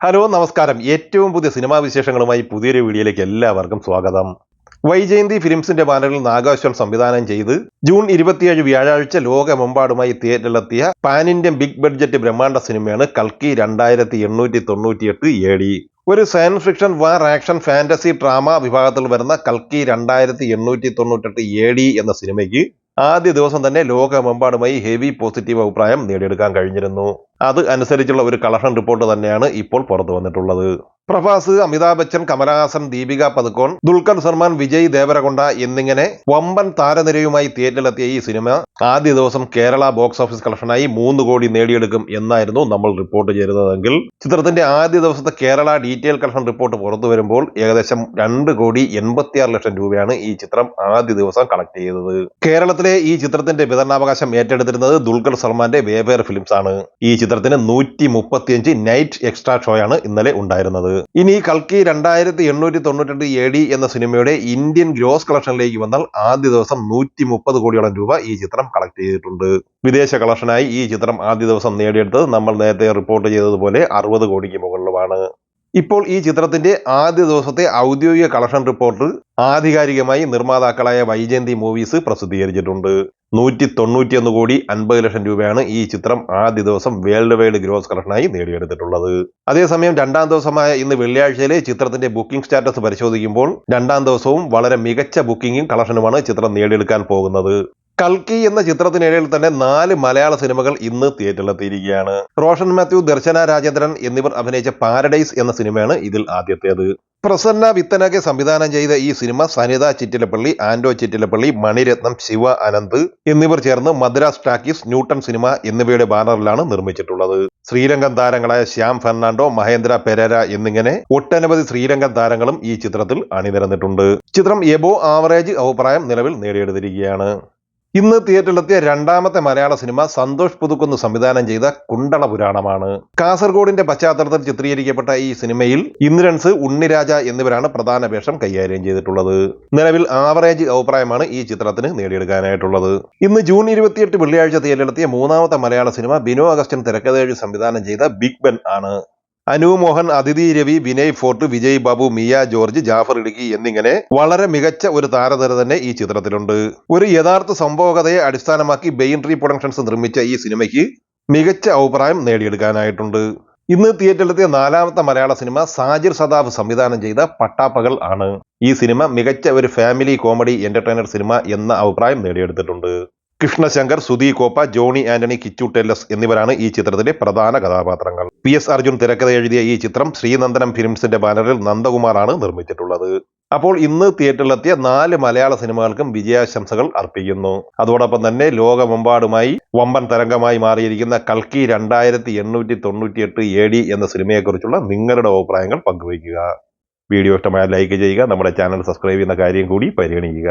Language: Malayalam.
ഹലോ നമസ്കാരം. ഏറ്റവും പുതിയ സിനിമാ വിശേഷങ്ങളുമായി പുതിയൊരു വീഡിയോയിലേക്ക് എല്ലാവർക്കും സ്വാഗതം. വൈജയന്തി ഫിലിംസിന്റെ ബാനറിൽ നാഗാശ്വൽ സംവിധാനം ചെയ്ത് ജൂൺ ഇരുപത്തിയേഴ് വ്യാഴാഴ്ച ലോകമെമ്പാടുമായി തിയേറ്ററിലെത്തിയ പാൻ ഇന്ത്യൻ ബിഗ് ബഡ്ജറ്റ് ബ്രഹ്മാണ്ഡ സിനിമയാണ് കൽക്കി രണ്ടായിരത്തി എണ്ണൂറ്റി തൊണ്ണൂറ്റിയെട്ട് എ ഡി ഒരു science fiction war action fantasy drama വിഭാഗത്തിൽ വരുന്ന കൽക്കി രണ്ടായിരത്തി എണ്ണൂറ്റി തൊണ്ണൂറ്റെട്ട് എ ഡി എന്ന സിനിമയ്ക്ക് ആദ്യ ദിവസം തന്നെ ലോകമെമ്പാടുമായി ഹെവി പോസിറ്റീവ് അഭിപ്രായം നേടിയെടുക്കാൻ കഴിഞ്ഞിരുന്നു. അത് അനുസരിച്ചുള്ള ഒരു കളക്ഷൻ റിപ്പോർട്ട് തന്നെയാണ് ഇപ്പോൾ പുറത്തു വന്നിട്ടുള്ളത്. പ്രഭാസ് അമിതാഭ് ബച്ചൻ കമലഹാസൻ ദീപിക പതുക്കോൺ ദുൽഖർ സൽമാൻ വിജയ് ദേവരകൊണ്ട എന്നിങ്ങനെ വമ്പൻ താരനിരയുമായി തിയേറ്ററിലെത്തിയ ഈ സിനിമ ആദ്യ ദിവസം കേരള ബോക്സ് ഓഫീസ് കളക്ഷനായി മൂന്ന് കോടി നേടിയെടുക്കും എന്നായിരുന്നു നമ്മൾ റിപ്പോർട്ട് ചെയ്തതെങ്കിൽ. ചിത്രത്തിന്റെ ആദ്യ ദിവസത്തെ കേരള ഡീറ്റെയിൽ കളക്ഷൻ റിപ്പോർട്ട് പുറത്തു വരുമ്പോൾ ഏകദേശം രണ്ട് കോടി എൺപത്തിയാറ് ലക്ഷം രൂപയാണ് ഈ ചിത്രം ആദ്യ ദിവസം കളക്ട് ചെയ്തത്. കേരളത്തിലെ ഈ ചിത്രത്തിന്റെ വിതരണാവകാശം ഏറ്റെടുത്തിരുന്നത് ദുൽഖർ സൽമാന്റെ വേവേർ ഫിലിംസ് ആണ് ഈ ചിത്രത്തിന് നൂറ്റി മുപ്പത്തിയഞ്ച് നൈറ്റ് എക്സ്ട്രാ ഷോയാണ് ഇന്നലെ ഉണ്ടായിരുന്നത്. ഇനി കൽക്കി രണ്ടായിരത്തി എണ്ണൂറ്റി തൊണ്ണൂറ്റെട്ട് എ ഡി എന്ന സിനിമയുടെ ഇന്ത്യൻ ഗ്രോസ് കളക്ഷനിലേക്ക് വന്നാൽ ആദ്യ ദിവസം നൂറ്റി മുപ്പത് കോടിയോളം രൂപ ഈ ചിത്രം കളക്ട് ചെയ്തിട്ടുണ്ട്. വിദേശ കളക്ഷനായി ഈ ചിത്രം ആദ്യ ദിവസം നേടിയെടുത്തത് നമ്മൾ നേരത്തെ റിപ്പോർട്ട് ചെയ്തതുപോലെ അറുപത് കോടിക്ക് മുകളിലുമാണ്. ഇപ്പോൾ ഈ ചിത്രത്തിന്റെ ആദ്യ ദിവസത്തെ ഔദ്യോഗിക കളക്ഷൻ റിപ്പോർട്ട് ആധികാരികമായി നിർമ്മാതാക്കളായ വൈജയന്തി മൂവീസ് പ്രസിദ്ധീകരിച്ചിട്ടുണ്ട്. നൂറ്റി തൊണ്ണൂറ്റിയൊന്ന് കോടി അൻപത് ലക്ഷം രൂപയാണ് ഈ ചിത്രം ആദ്യ ദിവസം വേൾഡ് വൈഡ് ഗ്രോസ് കളക്ഷനായി നേടിയെടുത്തിട്ടുള്ളത്. അതേസമയം രണ്ടാം ദിവസമായ ഇന്ന് വെള്ളിയാഴ്ചയിലെ ചിത്രത്തിന്റെ ബുക്കിംഗ് സ്റ്റാറ്റസ് പരിശോധിക്കുമ്പോൾ രണ്ടാം ദിവസവും വളരെ മികച്ച ബുക്കിംഗും കളക്ഷനുമാണ് ചിത്രം നേടിയെടുക്കാൻ പോകുന്നത്. കൽക്കി എന്ന ചിത്രത്തിനിടയിൽ തന്നെ നാല് മലയാള സിനിമകൾ ഇന്ന് തിയേറ്ററിലെത്തിയിരിക്കുകയാണ്. റോഷൻ മാത്യു ദർശന രാജേന്ദ്രൻ എന്നിവർ അഭിനയിച്ച പാരഡൈസ് എന്ന സിനിമയാണ് ഇതിൽ ആദ്യത്തേത്. പ്രസന്ന വിത്തനകെ സംവിധാനം ചെയ്ത ഈ സിനിമ സനിത ചിറ്റിലപ്പള്ളി ആൻഡോ ചിറ്റിലപ്പള്ളി മണിരത്നം ശിവ അനന്ത് എന്നിവർ ചേർന്ന് മദ്രാസ് ടാക്കീസ് ന്യൂട്ടൺ സിനിമ എന്നിവയുടെ ബാനറിലാണ് നിർമ്മിച്ചിട്ടുള്ളത്. ശ്രീലങ്കൻ താരങ്ങളായ ശ്യാം ഫെർണാണ്ടോ മഹേന്ദ്ര പെരേര എന്നിങ്ങനെ ഒട്ടനവധി ശ്രീലങ്കൻ താരങ്ങളും ഈ ചിത്രത്തിൽ അണിനിരന്നിട്ടുണ്ട്. ചിത്രം എബോ ആവറേജ് അഭിപ്രായം നിലവിൽ നേടിയെടുത്തിരിക്കുകയാണ്. ഇന്ന് തിയേറ്ററിലെത്തിയ രണ്ടാമത്തെ മലയാള സിനിമ സന്തോഷ് പുതുക്കുന്ന് സംവിധാനം ചെയ്ത കുണ്ടള പുരാണമാണ്. കാസർഗോഡിന്റെ പശ്ചാത്തലത്തിൽ ചിത്രീകരിക്കപ്പെട്ട ഈ സിനിമയിൽ ഇന്ദ്രൻസ് ഉണ്ണിരാജ എന്നിവരാണ് പ്രധാന വേഷം കൈകാര്യം ചെയ്തിട്ടുള്ളത്. നിലവിൽ ആവറേജ് അഭിപ്രായമാണ് ഈ ചിത്രത്തിന് നേടിയെടുക്കാനായിട്ടുള്ളത്. ഇന്ന് ജൂൺ ഇരുപത്തിയെട്ട് വെള്ളിയാഴ്ച തിയേറ്ററിലെത്തിയ മൂന്നാമത്തെ മലയാള സിനിമ ബിനോ അഗസ്റ്റൻ തിരക്കഥേഴ് സംവിധാനം ചെയ്ത ബിഗ് ബെൻ ആണ്. അനു മോഹൻ അതിഥി രവി വിനയ് ഫോർട്ട് വിജയ് ബാബു മിയ ജോർജ് ജാഫർ ഇടുക്കി എന്നിങ്ങനെ വളരെ മികച്ച ഒരു താരനിര തന്നെ ഈ ചിത്രത്തിലുണ്ട്. ഒരു യഥാർത്ഥ സംഭവകഥയെ അടിസ്ഥാനമാക്കി ബെയിൻ ട്രീ പ്രൊഡക്ഷൻസ് നിർമ്മിച്ച ഈ സിനിമയ്ക്ക് മികച്ച അഭിപ്രായം നേടിയെടുക്കാനായിട്ടുണ്ട്. ഇന്ന് തിയേറ്ററിലെത്തിയ നാലാമത്തെ മലയാള സിനിമ സാജിർ സദാബ് സംവിധാനം ചെയ്ത പട്ടാപ്പകൾ ആണ്. ഈ സിനിമ മികച്ച ഒരു ഫാമിലി കോമഡി എന്റർടൈനർ സിനിമ എന്ന അഭിപ്രായം നേടിയെടുത്തിട്ടുണ്ട്. കൃഷ്ണശങ്കർ സുധി കോപ്പ ജോണി ആന്റണി കിച്ചു ടെല്ലസ് എന്നിവരാണ് ഈ ചിത്രത്തിലെ പ്രധാന കഥാപാത്രങ്ങൾ. പി എസ് അർജുൻ തിരക്കഥ എഴുതിയ ഈ ചിത്രം ശ്രീനന്ദനം ഫിലിംസിന്റെ ബാനറിൽ നന്ദകുമാറാണ് നിർമ്മിച്ചിട്ടുള്ളത്. അപ്പോൾ ഇന്ന് തിയേറ്ററിലെത്തിയ നാല് മലയാള സിനിമകൾക്കും വിജയാശംസകൾ അർപ്പിക്കുന്നു. അതോടൊപ്പം തന്നെ ലോകമെമ്പാടുമായി വമ്പൻ തരംഗമായി മാറിയിരിക്കുന്ന കൽക്കി രണ്ടായിരത്തി എണ്ണൂറ്റി തൊണ്ണൂറ്റിയെട്ട് എ ഡി എന്ന സിനിമയെക്കുറിച്ചുള്ള നിങ്ങളുടെ അഭിപ്രായങ്ങൾ പങ്കുവയ്ക്കുക. വീഡിയോ ഇഷ്ടമായ ലൈക്ക് ചെയ്യുക നമ്മുടെ ചാനൽ സബ്സ്ക്രൈബ് ചെയ്യുന്ന കാര്യം കൂടി പരിഗണിക്കുക.